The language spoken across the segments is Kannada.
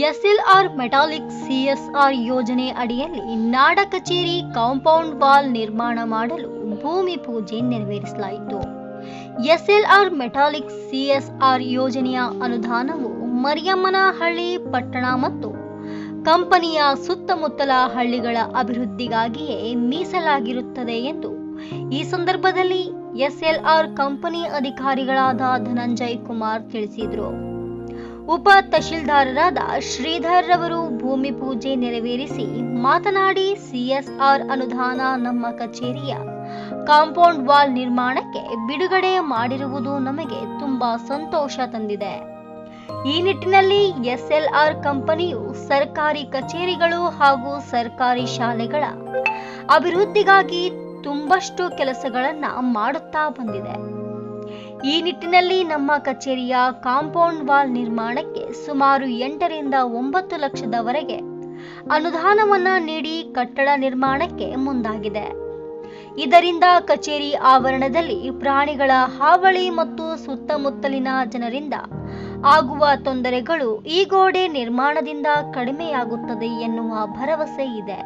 ಎಸ್ಎಲ್ಆರ್ ಮೆಟಾಲಿಕ್ ಸಿಎಸ್ಆರ್ ಯೋಜನೆ ಅಡಿಯಲ್ಲಿ ನಾಡ ಕಚೇರಿ ಕಾಂಪೌಂಡ್ ವಾಲ್ ನಿರ್ಮಾಣ ಮಾಡಲು ಭೂಮಿ ಪೂಜೆ ನೆರವೇರಿಸಲಾಯಿತು. ಎಸ್ಎಲ್ಆರ್ ಮೆಟಾಲಿಕ್ ಸಿಎಸ್ಆರ್ ಯೋಜನೆಯ ಅನುದಾನವು ಮರಿಯಮ್ಮನಹಳ್ಳಿ, ಪಟ್ಟಣ ಮತ್ತು ಕಂಪನಿಯ ಸುತ್ತಮುತ್ತಲ ಹಳ್ಳಿಗಳ ಅಭಿವೃದ್ಧಿಗಾಗಿಯೇ ಮೀಸಲಾಗಿರುತ್ತದೆ ಎಂದು ಈ ಸಂದರ್ಭದಲ್ಲಿ ಎಸ್ಎಲ್ಆರ್ ಕಂಪನಿ ಅಧಿಕಾರಿಗಳಾದ ಧನಂಜಯ್ ಕುಮಾರ್ ತಿಳಿಸಿದರು. ಉಪ ತಹಶೀಲ್ದಾರರಾದ ಶ್ರೀಧರ್ ರವರು ಭೂಮಿ ಪೂಜೆ ನೆರವೇರಿಸಿ ಮಾತನಾಡಿ ಸಿಎಸ್ಆರ್ ಅನುದಾನ ನಮ್ಮ ಕಚೇರಿಯ ಕಾಂಪೌಂಡ್ ವಾಲ್ ನಿರ್ಮಾಣಕ್ಕೆ ಬಿಡುಗಡೆ ಮಾಡಿರುವುದು ನಮಗೆ ತುಂಬಾ ಸಂತೋಷ ತಂದಿದೆ. ಈ ನಿಟ್ಟಿನಲ್ಲಿ ಎಸ್ಎಲ್ಆರ್ ಕಂಪನಿಯು ಸರ್ಕಾರಿ ಕಚೇರಿಗಳು ಹಾಗೂ ಸರ್ಕಾರಿ ಶಾಲೆಗಳ ಅಭಿವೃದ್ಧಿಗಾಗಿ ತುಂಬಷ್ಟು ಕೆಲಸಗಳನ್ನು ಮಾಡುತ್ತಾ ಬಂದಿದೆ. ಈ ನಿಟ್ಟಿನಲ್ಲಿ ನಮ್ಮ ಕಚೇರಿಯ ಕಾಂಪೌಂಡ್ ವಾಲ್ ನಿರ್ಮಾಣಕ್ಕೆ ಸುಮಾರು ಎಂಟರಿಂದ ಒಂಬತ್ತು ಲಕ್ಷದವರೆಗೆ ಅನುದಾನವನ್ನ ನೀಡಿ ಕಟ್ಟಡ ನಿರ್ಮಾಣಕ್ಕೆ ಮುಂದಾಗಿದೆ. ಇದರಿಂದ ಕಚೇರಿ ಆವರಣದಲ್ಲಿ ಪ್ರಾಣಿಗಳ ಹಾವಳಿ ಮತ್ತು ಸುತ್ತಮುತ್ತಲಿನ ಜನರಿಂದ ಆಗುವ ತೊಂದರೆಗಳು ಈ ಗೋಡೆ ನಿರ್ಮಾಣದಿಂದ ಕಡಿಮೆಯಾಗುತ್ತದೆ ಎನ್ನುವ ಭರವಸೆ ಇದೆ.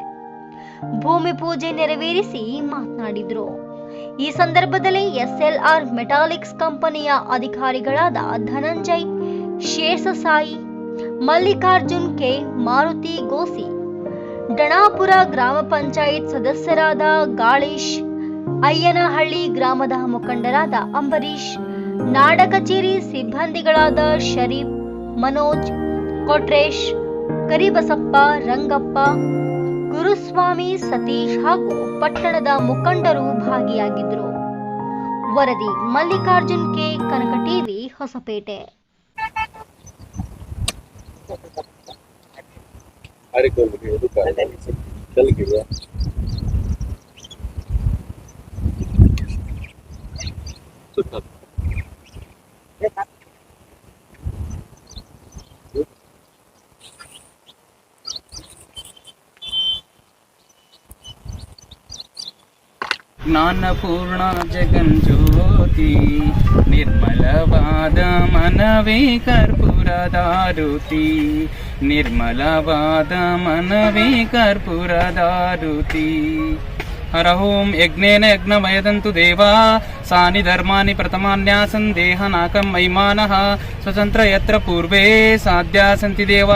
ಭೂಮಿ ಪೂಜೆ ನೆರವೇರಿಸಿ ಮಾತನಾಡಿದ್ರು. ಈ ಸಂದರ್ಭದಲ್ಲಿ ಎಸ್ಎಲ್ಆರ್ ಮೆಟಾಲಿಕ್ಸ್ ಕಂಪನಿಯ ಅಧಿಕಾರಿಗಳಾದ ಧನಂಜಯ್, ಶೇಷಸಾಯಿ, ಮಲ್ಲಿಕಾರ್ಜುನ್ ಕೆ, ಮಾರುತಿ ಗೋಸಿ, ಡಣಾಪುರ ಗ್ರಾಮ ಪಂಚಾಯತ್ ಸದಸ್ಯರಾದ ಗಾಳೀಶ್, ಅಯ್ಯನಹಳ್ಳಿ ಗ್ರಾಮದ ಮುಖಂಡರಾದ ಅಂಬರೀಶ್ ನಾಡ ಕಚೇರಿ ಸಿಬ್ಬಂದಿಗಳಾದ ಶರೀಫ್, ಮನೋಜ್, ಕೊಟ್ರೇಶ್, ಕರಿಬಸಪ್ಪ, ರಂಗಪ್ಪ ಗುರುಸ್ವಾಮಿ ಸತೀಶ್ ಹಾಗೂ ಪಟ್ಟಣದ ಮುಖಂಡರು ಭಾಗಿಯಾಗಿದ್ದರು. ವರದಿ ಮಲ್ಲಿಕಾರ್ಜುನ್ ಕೆ. ಕನಕ ಟಿವಿ ಹೊಸಪೇಟೆ జ్ఞానపూర్ణ జగన్ జ్యోతి నిర్మలవాద మనవే కర్పూరదారుతి. నిర్మలవాద మనవే కర్పూరదారుతి హరహోం యజ్ఞేన యజ్ఞమయదంతు దేవా సాని ధర్మాని ప్రథమాన్యాసన్ దేహనాకం మహిమాన స్వతంత్ర యత్ర పూర్వే సాధ్యా సంతి దేవ.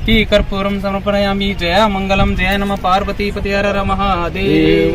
ఇది కర్పూరం సమర్పణయామి జయ మంగళం జయ నమ పార్వతీపతి హర రమ దేవ.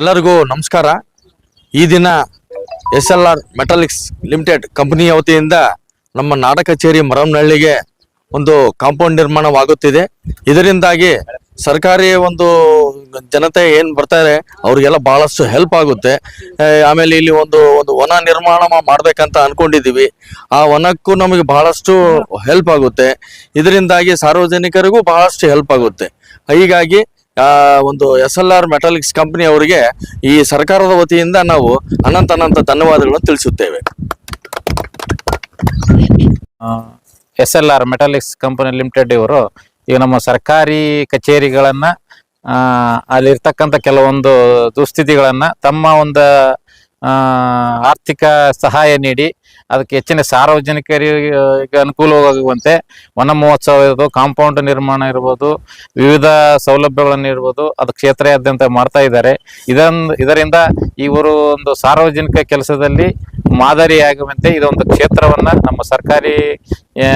ಎಲ್ಲರಿಗೂ ನಮಸ್ಕಾರ. ಈ ದಿನ S L R Metallics limited ಕಂಪನಿಯ ವತಿಯಿಂದ ನಮ್ಮ ನಾಡ ಕಚೇರಿ ಮರಮನಹಳ್ಳಿಗೆ ಒಂದು ಕಾಂಪೌಂಡ್ ನಿರ್ಮಾಣವಾಗುತ್ತಿದೆ. ಇದರಿಂದಾಗಿ ಸರ್ಕಾರಿ ಒಂದು ಜನತೆ ಏನ್ ಬರ್ತಾರೆ ಅವ್ರಿಗೆಲ್ಲ ಬಹಳಷ್ಟು ಹೆಲ್ಪ್ ಆಗುತ್ತೆ. ಆಮೇಲೆ ಇಲ್ಲಿ ಒಂದು ಒಂದು ವನ ನಿರ್ಮಾಣ ಮಾಡ್ಬೇಕಂತ ಅನ್ಕೊಂಡಿದೀವಿ ಆ ವನಕ್ಕೂ ನಮಗೆ ಬಹಳಷ್ಟು ಹೆಲ್ಪ್ ಆಗುತ್ತೆ. ಇದರಿಂದಾಗಿ ಸಾರ್ವಜನಿಕರಿಗೂ ಬಹಳಷ್ಟು ಹೆಲ್ಪ್ ಆಗುತ್ತೆ. ಹೀಗಾಗಿ ಆ, ಒಂದು S L R Metallics company ಅವರಿಗೆ ಈ ಸರ್ಕಾರದ ವತಿಯಿಂದ ನಾವು ಅನಂತ ಅನಂತ ಧನ್ಯವಾದಗಳನ್ನು ತಿಳಿಸುತ್ತೇವೆ. S L R Metallics company limited ಇವರು ಈಗ ನಮ್ಮ ಸರ್ಕಾರಿ ಕಚೇರಿಗಳನ್ನ ಅಲ್ಲಿರ್ತಕ್ಕಂಥ ಕೆಲವೊಂದು ದುಸ್ಥಿತಿಗಳನ್ನ ತಮ್ಮ ಒಂದು ಆರ್ಥಿಕ ಸಹಾಯ ನೀಡಿ ಅದಕ್ಕೆ ಹೆಚ್ಚಿನ ಸಾರ್ವಜನಿಕರಿಗೆ ಅನುಕೂಲವಾಗುವಂತೆ ವನ ಮಹೋತ್ಸವ ಇರ್ಬೋದು ಕಾಂಪೌಂಡ್ ನಿರ್ಮಾಣ ಇರ್ಬೋದು, ವಿವಿಧ ಸೌಲಭ್ಯಗಳನ್ನು ಇರ್ಬೋದು ಅದು ಕ್ಷೇತ್ರಾದ್ಯಂತ ಮಾಡ್ತಾ ಇದ್ದಾರೆ. ಇದರಿಂದ ಇವರು ಒಂದು ಸಾರ್ವಜನಿಕ ಕೆಲಸದಲ್ಲಿ ಮಾದರಿಯಾಗುವಂತೆ ಇದೊಂದು ಕ್ಷೇತ್ರವನ್ನ ನಮ್ಮ ಸರ್ಕಾರಿ ಆ,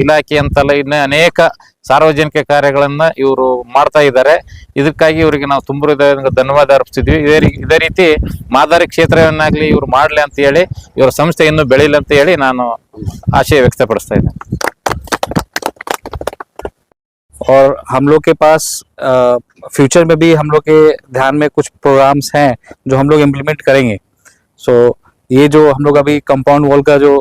ಇಲಾಖೆ ಅಂತಲ್ಲ ಇನ್ನ ಅನೇಕ ಸಾರ್ವಜನಿಕ ಕಾರ್ಯಗಳನ್ನ ಇವರು ಮಾಡ್ತಾ ಇದ್ದಾರೆ ಇದಕ್ಕಾಗಿ ಇವರಿಗೆ ನಾವು ತುಂಬ ಹೃದಯದಿಂದ ಧನ್ಯವಾದ ಅರ್ಪಿಸಿದ್ವಿ ಇದೇ ರೀ- ಇದೇ ರೀತಿ ಮಾದರಿ ಕ್ಷೇತ್ರವನ್ನಾಗ್ಲಿ ಇವ್ರು ಮಾಡ್ಲಿ ಅಂತ ಹೇಳಿ ಇವರ ಸಂಸ್ಥೆ ಇನ್ನೂ ಬೆಳೀಲಿ ಅಂತ ಹೇಳಿ ನಾನು ಆಶಯ ವ್ಯಕ್ತಪಡಿಸ್ತಾ ಇದ್ದೇನೆ और हम लोग के पास फ्यूचर में भी हम लोग के ध्यान में कुछ प्रोग्राम्स हैं जो हम लोग इम्प्लीमेंट करेंगे सो ये जो हम लोग अभी कंपाउंड वॉल का जो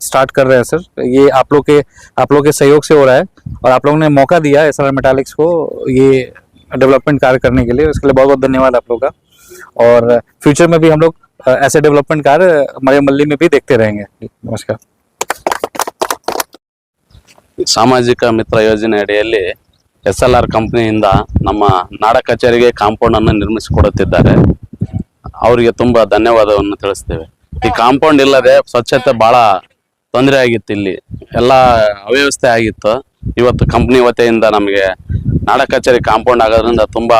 स्टार्ट कर रहे हैं सर ये आप लोग के आप लोग के सहयोग से हो रहा है और आप लोगों ने मौका दिया एस आर मेटालिक्स को ये डेवलपमेंट कार्य करने के लिए उसके लिए बहुत बहुत धन्यवाद आप लोग का और फ्यूचर में भी हम लोग अ, ऐसे डेवलपमेंट कार्य हमारे मल्ली में भी देखते रहेंगे नमस्कार ಸಾಮಾಜಿಕ ಮಿತ್ರ ಯೋಜನೆ ಅಡಿಯಲ್ಲಿ ಎಸ್ ಎಲ್ ಆರ್ ಕಂಪ್ನಿಯಿಂದ ನಮ್ಮ ನಾಡ ಕಚೇರಿಗೆ ಕಾಂಪೌಂಡ್ ಅನ್ನು ನಿರ್ಮಿಸಿಕೊಡುತ್ತಿದ್ದಾರೆ ಅವರಿಗೆ ತುಂಬಾ ಧನ್ಯವಾದವನ್ನು ತಿಳಿಸ್ತೇವೆ ಈ ಕಾಂಪೌಂಡ್ ಇಲ್ಲದೆ ಸ್ವಚ್ಛತೆ ಬಹಳ ತೊಂದರೆ ಆಗಿತ್ತು ಇಲ್ಲಿ. ಎಲ್ಲ ಅವ್ಯವಸ್ಥೆ ಆಗಿತ್ತು. ಇವತ್ತು ಕಂಪ್ನಿ ವತಿಯಿಂದ ನಮಗೆ ನಾಡ ಕಚೇರಿ ಕಾಂಪೌಂಡ್ ಆಗೋದ್ರಿಂದ ತುಂಬಾ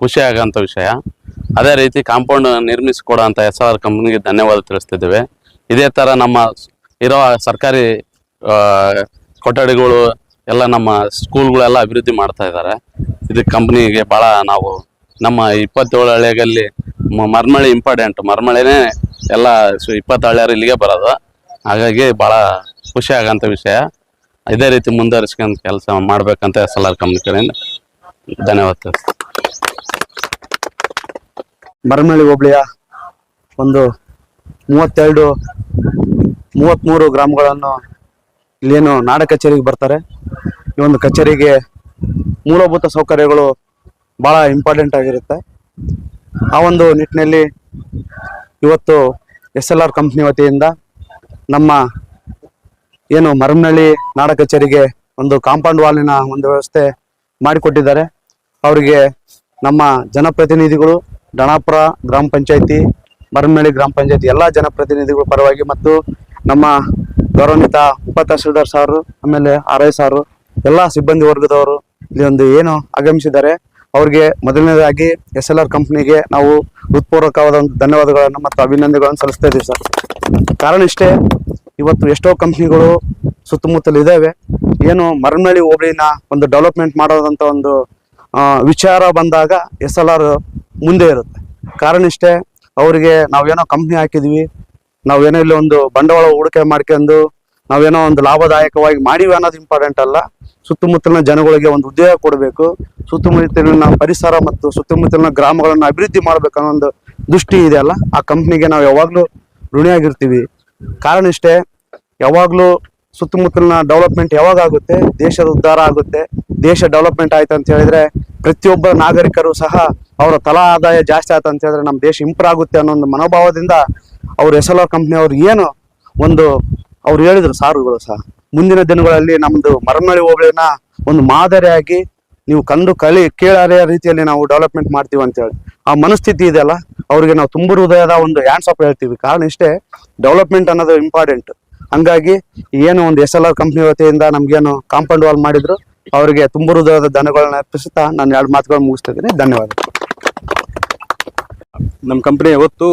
ಖುಷಿ ಆಗೋಂಥ ವಿಷಯ. ಅದೇ ರೀತಿ ಕಾಂಪೌಂಡ್ ನಿರ್ಮಿಸಿಕೊಡುವಂಥ ಎಸ್ ಆರ್ ಕಂಪ್ನಿಗೆ ಧನ್ಯವಾದ ತಿಳಿಸ್ತಿದ್ದೇವೆ. ಇದೇ ತರ ನಮ್ಮ ಇರೋ ಸರ್ಕಾರಿ ಕೊಠಡಿಗಳು, ಎಲ್ಲ ನಮ್ಮ ಸ್ಕೂಲ್ಗಳೆಲ್ಲ ಅಭಿವೃದ್ಧಿ ಮಾಡ್ತಾ ಇದ್ದಾರೆ. ಇದು ಕಂಪ್ನಿಗೆ ಭಾಳ ನಾವು ನಮ್ಮ ಇಪ್ಪತ್ತೇಳು ಹಳ್ಳಿಯಲ್ಲಿ ಮರ್ಮಳಿ ಇಂಪಾರ್ಟೆಂಟ್ ಮರ್ಮಳಿನೇ ಎಲ್ಲ ಸು- ಇಪ್ಪತ್ತು ಹಳ್ಳಿಯರು ಇಲ್ಲಿಗೆ ಬರೋದು. ಹಾಗಾಗಿ ಬಹಳ ಖುಷಿ ಆಗಂತ ವಿಷಯ. ಇದೇ ರೀತಿ ಮುಂದುವರಿಸ್ಕೊಂಡ್ ಕೆಲಸ ಮಾಡ್ಬೇಕಂತ ಎಸ್ ಎಲ್ ಆರ್ ಕಂಪ್ನಿ ಕಡೆಯಿಂದ ಧನ್ಯವಾದ ಮರಮಳ್ಳಿ ಹೋಬಳಿಯ ಒಂದು ಮೂವತ್ತೆರಡು ಮೂವತ್ತ್ಮೂರು ಗ್ರಾಮಗಳನ್ನು ಇಲ್ಲೇನು ನಾಡ ಕಚೇರಿಗೆ ಬರ್ತಾರೆ. ಈ ಒಂದು ಕಚೇರಿಗೆ ಮೂಲಭೂತ ಸೌಕರ್ಯಗಳು ಭಾಳ ಇಂಪಾರ್ಟೆಂಟ್ ಆಗಿರುತ್ತೆ. ಆ ಒಂದು ನಿಟ್ಟಿನಲ್ಲಿ ಇವತ್ತು ಎಸ್ ಎಲ್ ಆರ್ ಕಂಪ್ನಿ ವತಿಯಿಂದ ನಮ್ಮ ಏನು ಮರಮನಹಳ್ಳಿ ನಾಡ ಕಚೇರಿಗೆ ಒಂದು ಕಾಂಪೌಂಡ್ ವಾಲಿನ ಒಂದು ವ್ಯವಸ್ಥೆ ಮಾಡಿಕೊಟ್ಟಿದ್ದಾರೆ. ಅವರಿಗೆ ನಮ್ಮ ಜನಪ್ರತಿನಿಧಿಗಳು ಡಣಾಪುರ ಗ್ರಾಮ ಪಂಚಾಯತಿ ಮರಮನಹಳ್ಳಿ ಗ್ರಾಮ ಪಂಚಾಯತಿ ಎಲ್ಲ ಜನಪ್ರತಿನಿಧಿಗಳ ಪರವಾಗಿ ಮತ್ತು ನಮ್ಮ ಗೌರವಾನ್ವಿತ ಉಪ ತಹಸೀಲ್ದಾರ್ ಸಾರು, ಆಮೇಲೆ ಆರ್ ಐ ಸಾರು, ಎಲ್ಲ ಸಿಬ್ಬಂದಿ ವರ್ಗದವರು ಇಲ್ಲಿ ಒಂದು ಏನು ಆಗಮಿಸಿದ್ದಾರೆ. ಅವ್ರಿಗೆ ಮೊದಲನೇದಾಗಿ ಎಸ್ ಎಲ್ ಆರ್ ಕಂಪ್ನಿಗೆ ನಾವು ಹೃತ್ಪೂರ್ವಕವಾದ ಒಂದು ಧನ್ಯವಾದಗಳನ್ನು ಮತ್ತು ಅಭಿನಂದನೆಗಳನ್ನು ಸಲ್ಲಿಸ್ತಾ ಇದ್ದೀವಿ ಸರ್. ಕಾರಣ ಇಷ್ಟೇ, ಇವತ್ತು ಎಷ್ಟೋ ಕಂಪ್ನಿಗಳು ಸುತ್ತಮುತ್ತಲು ಇದ್ದಾವೆ ಏನು ಮರಮಳ್ಳಿ ಹೋಬಳಿನ ಒಂದು ಡೆವಲಪ್ಮೆಂಟ್ ಮಾಡೋದಂತ ಒಂದು ವಿಚಾರ ಬಂದಾಗ ಎಸ್ ಎಲ್ ಆರ್ ಮುಂದೆ ಇರುತ್ತೆ. ಕಾರಣ ಇಷ್ಟೇ, ಅವರಿಗೆ ನಾವೇನೋ ಕಂಪ್ನಿ ಹಾಕಿದ್ವಿ, ನಾವೇನೋ ಇಲ್ಲಿ ಒಂದು ಬಂಡವಾಳ ಹೂಡಿಕೆ ಮಾಡ್ಕೊಂಡು ನಾವೇನೋ ಒಂದು ಲಾಭದಾಯಕವಾಗಿ ಮಾಡಿವೆ ಅನ್ನೋದು ಇಂಪಾರ್ಟೆಂಟ್ ಅಲ್ಲ. ಸುತ್ತಮುತ್ತಲಿನ ಜನಗಳಿಗೆ ಒಂದು ಉದ್ಯೋಗ ಕೊಡಬೇಕು. ಸುತ್ತಮುತ್ತಲಿನ ಪರಿಸರ ಮತ್ತು ಸುತ್ತಮುತ್ತಲಿನ ಗ್ರಾಮಗಳನ್ನು ಅಭಿವೃದ್ಧಿ ಮಾಡ್ಬೇಕು ಅನ್ನೋ ಒಂದು ದೃಷ್ಟಿ ಇದೆಯಲ್ಲ ಆ ಕಂಪ್ನಿಗೆ ನಾವು ಯಾವಾಗಲೂ ಋಣಿಯಾಗಿರ್ತೀವಿ. ಕಾರಣ ಇಷ್ಟೇ, ಯಾವಾಗಲೂ ಸುತ್ತಮುತ್ತಲಿನ ಡೆವಲಪ್ಮೆಂಟ್ ಯಾವಾಗ ಆಗುತ್ತೆ? ದೇಶದ ಉದ್ಧಾರ ಆಗುತ್ತೆ. ದೇಶ ಡೆವಲಪ್ಮೆಂಟ್ ಆಯ್ತು ಅಂತ ಹೇಳಿದ್ರೆ ಪ್ರತಿಯೊಬ್ಬ ನಾಗರಿಕರು ಸಹ ಅವರ ತಲಾ ಆದಾಯ ಜಾಸ್ತಿ ಆಯ್ತು ಅಂತ ಹೇಳಿದ್ರೆ ನಮ್ಮ ದೇಶ ಇಂಪ್ರೂವ್ ಆಗುತ್ತೆ ಅನ್ನೋ ಒಂದು ಮನೋಭಾವದಿಂದ ಅವ್ರ ಎಸ್ ಎಲ್ ಆರ್ ಕಂಪ್ನಿ ಅವ್ರು ಏನು ಒಂದು ಅವ್ರು ಹೇಳಿದ್ರು ಸಾರುಗಳು ಸಹ. ಮುಂದಿನ ದಿನಗಳಲ್ಲಿ ನಮ್ದು ಮರಮಳಿ ಹೋಬಳಿನ ಒಂದು ಮಾದರಿಯಾಗಿ ನೀವು ಕಂಡು ಕಲಿ ಕೇಳಾರೆಯ ರೀತಿಯಲ್ಲಿ ನಾವು ಡೆವಲಪ್ಮೆಂಟ್ ಮಾಡ್ತೀವಿ ಅಂತ ಹೇಳಿ ಆ ಮನಸ್ಥಿತಿ ಇದೆಯಲ್ಲ, ಅವ್ರಿಗೆ ನಾವು ತುಂಬ ಹೃದಯದ ಒಂದು ಹ್ಯಾಂಡ್ಸ್ ಆಫ್ ಹೇಳ್ತೀವಿ. ಕಾರಣ ಇಷ್ಟೇ ಡೆವಲಪ್ಮೆಂಟ್ ಅನ್ನೋದು ಇಂಪಾರ್ಟೆಂಟ್ ಹಂಗಾಗಿ ಏನು ಒಂದು ಎಸ್ ಎಲ್ ಆರ್ ಕಂಪ್ನಿ ವತಿಯಿಂದ ನಮ್ಗೇನು ಕಾಂಪೌಂಡ್ ವಾಲ್ ಮಾಡಿದ್ರು, ಅವರಿಗೆ ತುಂಬ ಹೃದಯದ ಧನಗಳನ್ನ ಅರ್ಪಿಸುತ್ತಾ ನಾನು ಎರಡು ಮಾತುಗಳು ಮುಗಿಸ್ತಾ ಇದ್ದೀನಿ. ಧನ್ಯವಾದ. ನಮ್ಮ ಕಂಪ್ನಿ ಯಾವತ್ತು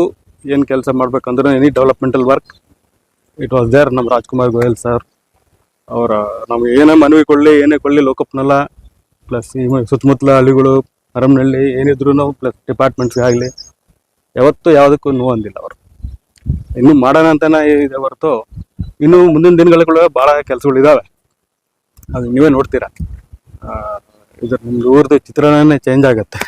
ಏನು ಕೆಲಸ ಮಾಡ್ಬೇಕಂದ್ರೆ any developmental work it was there ನಮ್ಮ ರಾಜ್ಕುಮಾರ್ ಗೋಯಲ್ ಸರ್ ಅವರ ನಾವು ಏನೇ ಮನವಿ ಕೊಡಲಿ, ಏನೇ ಕೊಡಲಿ ಲೋಕಪ್ನಲ್ಲ. ಪ್ಲಸ್ ಈ ಸುತ್ತಮುತ್ತಲ ಹಳ್ಳಿಗಳು, ಅರಮನಹಳ್ಳಿ ಏನಿದ್ರು ಪ್ಲಸ್ ಡಿಪಾರ್ಟ್ಮೆಂಟ್ಸ್ಗೆ ಆಗಲಿ. ಯಾವತ್ತೂ ಯಾವುದಕ್ಕೂ ನೋವು ಅಂದಿಲ್ಲ ಅವರು. ಇನ್ನೂ ಮಾಡೋಣ ಅಂತಾನೆ ಇದೆ ಹೊರತು, ಇನ್ನೂ ಮುಂದಿನ ದಿನಗಳ ಭಾಳ ಕೆಲಸಗಳಿದ್ದಾವೆ ಅದು ನೀವೇ ನೋಡ್ತೀರಾ. ಇದು ನಿಮ್ದು ಊರದು ಚಿತ್ರಣನೇ ಚೇಂಜ್ ಆಗುತ್ತೆ.